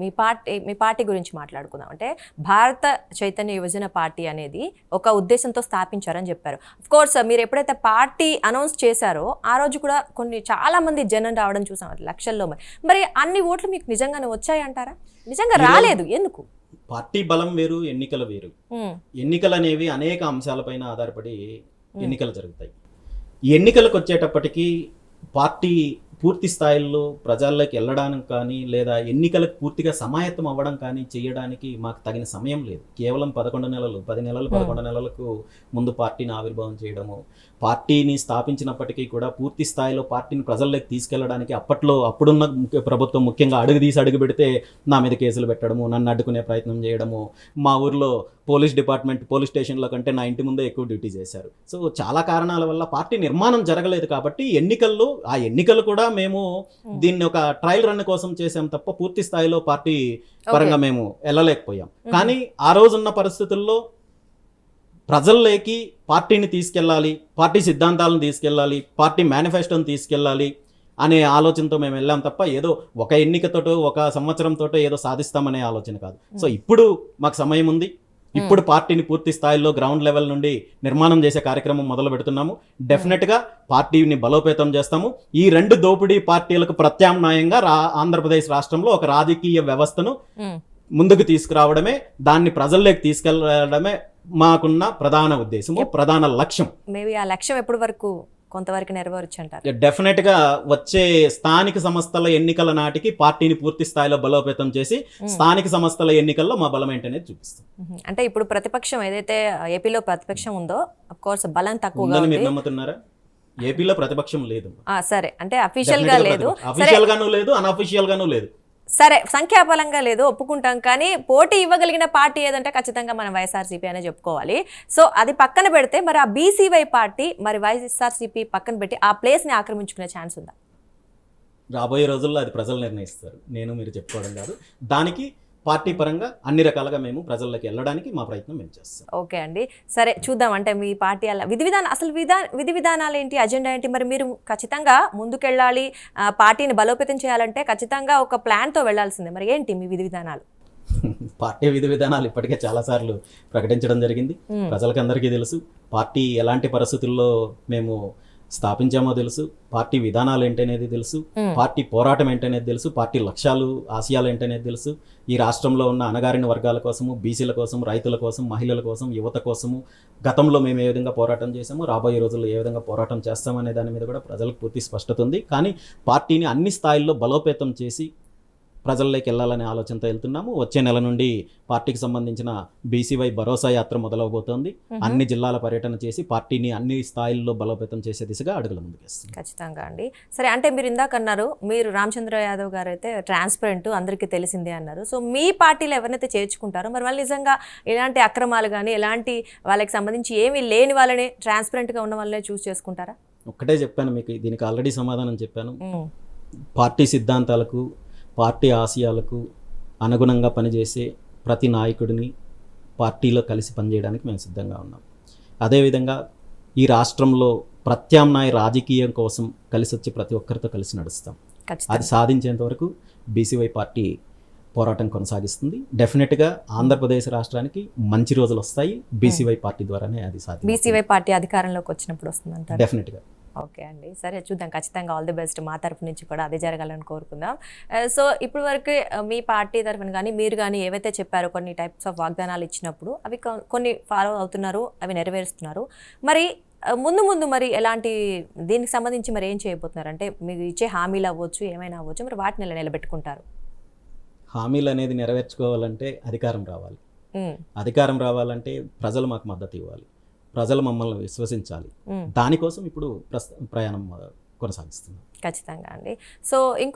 మీ party మీ party గురించి మాట్లాడుకుందాం. అంటే భారత చైతన్య యువజన పార్టీ అనేది ఒక ఉద్దేశంతో స్థాపించారని చెప్పారు. అఫ్ కోర్స్ మీరు ఎప్పుడైతే పార్టీ అనౌన్స్ చేశారో ఆ రోజు కూడా కొన్ని చాలా మంది జనం రావడం చూసాం. అది లక్షల్లో మరి. మరి అన్ని ఓట్లు మీకు నిజంగానే వచ్చాయి అంటారా? నిజంగా రాలేదు. ఎందుకు? పార్టీ బలం వేరు ఎన్నికల వేరు. ఎన్నికలు అనేవి అనేక అంశాలపైన ఆధారపడి ఎన్నికలు జరుగుతాయి. ఎన్నికలకు వచ్చేటప్పటికి పార్టీ పూర్తి స్థాయిలో ప్రజల్లోకి వెళ్ళడానికి కానీ లేదా ఎన్నికలకు పూర్తిగా సమాయత్తం అవ్వడం కానీ చేయడానికి మాకు తగిన సమయం లేదు. కేవలం పదకొండు నెలలు పది నెలలు పదకొండు నెలలకు ముందు పార్టీని ఆవిర్భావం చేయడము పార్టీని స్థాపించినప్పటికీ కూడా పూర్తి స్థాయిలో పార్టీని ప్రజల్లోకి తీసుకెళ్ళడానికి అప్పట్లో అప్పుడున్న ప్రభుత్వం ముఖ్యంగా అడుగు తీసి అడుగు పెడితే నా మీద కేసులు పెట్టడము నన్ను అడ్డుకునే ప్రయత్నం చేయడము మా ఊర్లో పోలీస్ డిపార్ట్మెంట్ పోలీస్ స్టేషన్ల కంటే నా ఇంటి ముందే ఎక్కువ డ్యూటీ చేశారు. సో చాలా కారణాల వల్ల పార్టీ నిర్మాణం జరగలేదు కాబట్టి ఎన్నికల్లో ఆ ఎన్నికలు కూడా మేము దీన్ని ఒక ట్రయల్ రన్ కోసం చేసాం తప్ప పూర్తి స్థాయిలో పార్టీ పరంగా మేము వెళ్ళలేకపోయాం కానీ ఆ రోజున్న పరిస్థితుల్లో ప్రజల్లోకి పార్టీని తీసుకెళ్ళాలి పార్టీ సిద్ధాంతాలను తీసుకెళ్ళాలి పార్టీ మేనిఫెస్టోని తీసుకెళ్ళాలి అనే ఆలోచనతో మేము వెళ్ళాం తప్ప ఏదో ఒక ఎన్నికతోటో ఒక సంవత్సరంతోటో ఏదో సాధిస్తామనే ఆలోచన కాదు. సో ఇప్పుడు మాకు సమయం ఉంది. ఇప్పుడు పార్టీని పూర్తి స్థాయిలో గ్రౌండ్ లెవెల్ నుండి నిర్మాణం చేసే కార్యక్రమం మొదలు పెడుతున్నాము. డెఫినెట్గా పార్టీని బలోపేతం చేస్తాము. ఈ రెండు దోపిడీ పార్టీలకు ప్రత్యామ్నాయంగా రా ఆంధ్రప్రదేశ్ రాష్ట్రంలో ఒక రాజకీయ వ్యవస్థను. ముందుకు తీసుకురావడమే దాన్ని ప్రజల్లోకి తీసుకెళ్ళడమే మాకున్న ప్రధాన ఉద్దేశము ప్రధాన లక్ష్యం. మేబీ ఆ లక్ష్యం ఎప్పటి వరకు కొంతవరకు నెరవేరొచ్చు అంటారు డెఫినెట్గా వచ్చే స్థానిక సంస్థల ఎన్నికల నాటికి పార్టీని పూర్తి స్థాయిలో బలోపేతం చేసి స్థానిక సంస్థల ఎన్నికల్లో మా బలం ఏంటనేది చూపిస్తాం. అంటే ఇప్పుడు ప్రతిపక్షం ఏదైతే ఏపీలో ప్రతిపక్షం ఉందో అఫ్ కోర్స్ బలం తక్కువగా మీరు నమ్ముతున్నారా? ఏపీలో ప్రతిపక్షం లేదు. సరే. అంటే అఫీషియల్గా లేదు. అఫీషియల్ గాను లేదు అనఫీషియల్ గాను లేదు. సరే సంఖ్యాబలంగా లేదు ఒప్పుకుంటాం. కానీ పోటీ ఇవ్వగలిగిన పార్టీ ఏదంటే ఖచ్చితంగా మనం వైఎస్ఆర్సీపీ అనే చెప్పుకోవాలి. సో అది పక్కన పెడితే మరి ఆ బీసీవై పార్టీ మరి వైఎస్ఆర్సీపీ పక్కన పెట్టి ఆ ప్లేస్ని ఆక్రమించుకునే ఛాన్స్ ఉందా? రాబోయే రోజుల్లో అది ప్రజలు నిర్ణయిస్తారు. నేను మీరు చెప్పుకోవడం కాదు. దానికి పార్టీ పరంగా అన్ని రకాలుగా మేము ప్రజల్లోకి వెళ్ళడానికి మా ప్రయత్నం మేము చేస్తాం. ఓకే అండి. సరే చూద్దాం. అంటే మీ పార్టీ అలా విధి విధానం అసలు విధా విధి విధానాలు ఏంటి? అజెండా ఏంటి? మరి మీరు ఖచ్చితంగా ముందుకెళ్ళాలి పార్టీని బలోపేతం చేయాలంటే ఖచ్చితంగా ఒక ప్లాన్తో వెళ్ళాల్సిందే. మరి ఏంటి మీ విధి విధానాలు? పార్టీ విధి విధానాలు ఇప్పటికే చాలాసార్లు ప్రకటించడం జరిగింది. ప్రజలకు అందరికీ తెలుసు పార్టీ ఎలాంటి పరిస్థితుల్లో మేము స్థాపించామో తెలుసు పార్టీ విధానాలు ఏంటనేది తెలుసు. పార్టీ పోరాటం ఏంటనేది తెలుసు పార్టీ లక్ష్యాలు ఆశయాలు ఏంటనేది తెలుసు ఈ రాష్ట్రంలో ఉన్న అణగారిన వర్గాల కోసము బీసీల కోసం రైతుల కోసం మహిళల కోసం యువత కోసము గతంలో మేము ఏ విధంగా పోరాటం చేసామో రాబోయే రోజుల్లో ఏ విధంగా పోరాటం చేస్తామనే దాని మీద కూడా ప్రజలకు పూర్తి స్పష్టత ఉంది కానీ పార్టీని అన్ని స్థాయిల్లో బలోపేతం చేసి ప్రజల్లోకి వెళ్ళాలనే ఆలోచనతో వెళ్తున్నాము. వచ్చే నెల నుండి పార్టీకి సంబంధించిన బీసీవై భరోసా యాత్ర మొదలవబోతోంది. అన్ని జిల్లాల పర్యటన చేసి పార్టీని అన్ని స్థాయిల్లో బలోపేతం చేసే దిశగా అడుగులు ముందుకేస్తుంది ఖచ్చితంగా అండి. సరే అంటే మీరు ఇందాక అన్నారు మీరు రామచంద్ర యాదవ్ గారు అయితే ట్రాన్స్పరెంట్ అందరికీ తెలిసిందే అన్నారు. సో మీ పార్టీలో ఎవరినైతే చేర్చుకుంటారో మరి వాళ్ళు నిజంగా ఎలాంటి అక్రమాలు కానీ ఎలాంటి వాళ్ళకి సంబంధించి ఏమీ లేని వాళ్ళని ట్రాన్స్పరెంట్గా ఉన్న వాళ్ళనే చూస్ చేసుకుంటారా? ఒక్కటే చెప్పాను మీకు దీనికి ఆల్రెడీ సమాధానం చెప్పాను. పార్టీ సిద్ధాంతాలకు పార్టీ ఆశయాలకు అనుగుణంగా పనిచేసే ప్రతి నాయకుడిని పార్టీలో కలిసి పనిచేయడానికి మేము సిద్ధంగా ఉన్నాం. అదేవిధంగా ఈ రాష్ట్రంలో ప్రత్యామ్నాయ రాజకీయం కోసం కలిసి వచ్చి ప్రతి ఒక్కరితో కలిసి నడుస్తాం. అది సాధించేంత వరకు బీసీవై పార్టీ పోరాటం కొనసాగిస్తుంది. డెఫినెట్గా ఆంధ్రప్రదేశ్ రాష్ట్రానికి మంచి రోజులు వస్తాయి. బీసీవై పార్టీ ద్వారానే అది సాధ్యం బీసీవై పార్టీ అధికారంలోకి వచ్చినప్పుడు వస్తుందంటారు. డెఫినెట్గా. ఓకే అండి. సరే చూద్దాం. ఖచ్చితంగా ఆల్ ది బెస్ట్ మా తరపు నుంచి కూడా అదే జరగాలని కోరుకుందాం. సో ఇప్పుడు వరకు మీ పార్టీ తరఫున కానీ మీరు కానీ ఏవైతే చెప్పారో కొన్ని టైప్స్ ఆఫ్ వాగ్దానాలు ఇచ్చినప్పుడు అవి కొన్ని ఫాలో అవుతున్నారు అవి నెరవేరుస్తున్నారు. మరి ముందు ముందు మరి ఎలాంటి దీనికి సంబంధించి మరి ఏం చేయబోతున్నారు? అంటే మీరు ఇచ్చే హామీలు అవ్వచ్చు ఏమైనా అవ్వచ్చు మరి వాటిని ఎలా నిలబెట్టుకుంటారు? హామీలు అనేది నెరవేర్చుకోవాలంటే అధికారం రావాలి. అధికారం రావాలంటే ప్రజలు మాకు మద్దతు ఇవ్వాలి. ప్రజలు మమ్మల్ని విశ్వసించాలి. దానికోసం ఇప్పుడు ప్రయాణం కొనసాగిస్తున్నాం. ఖచ్చితంగా అండి. సో ఇంకో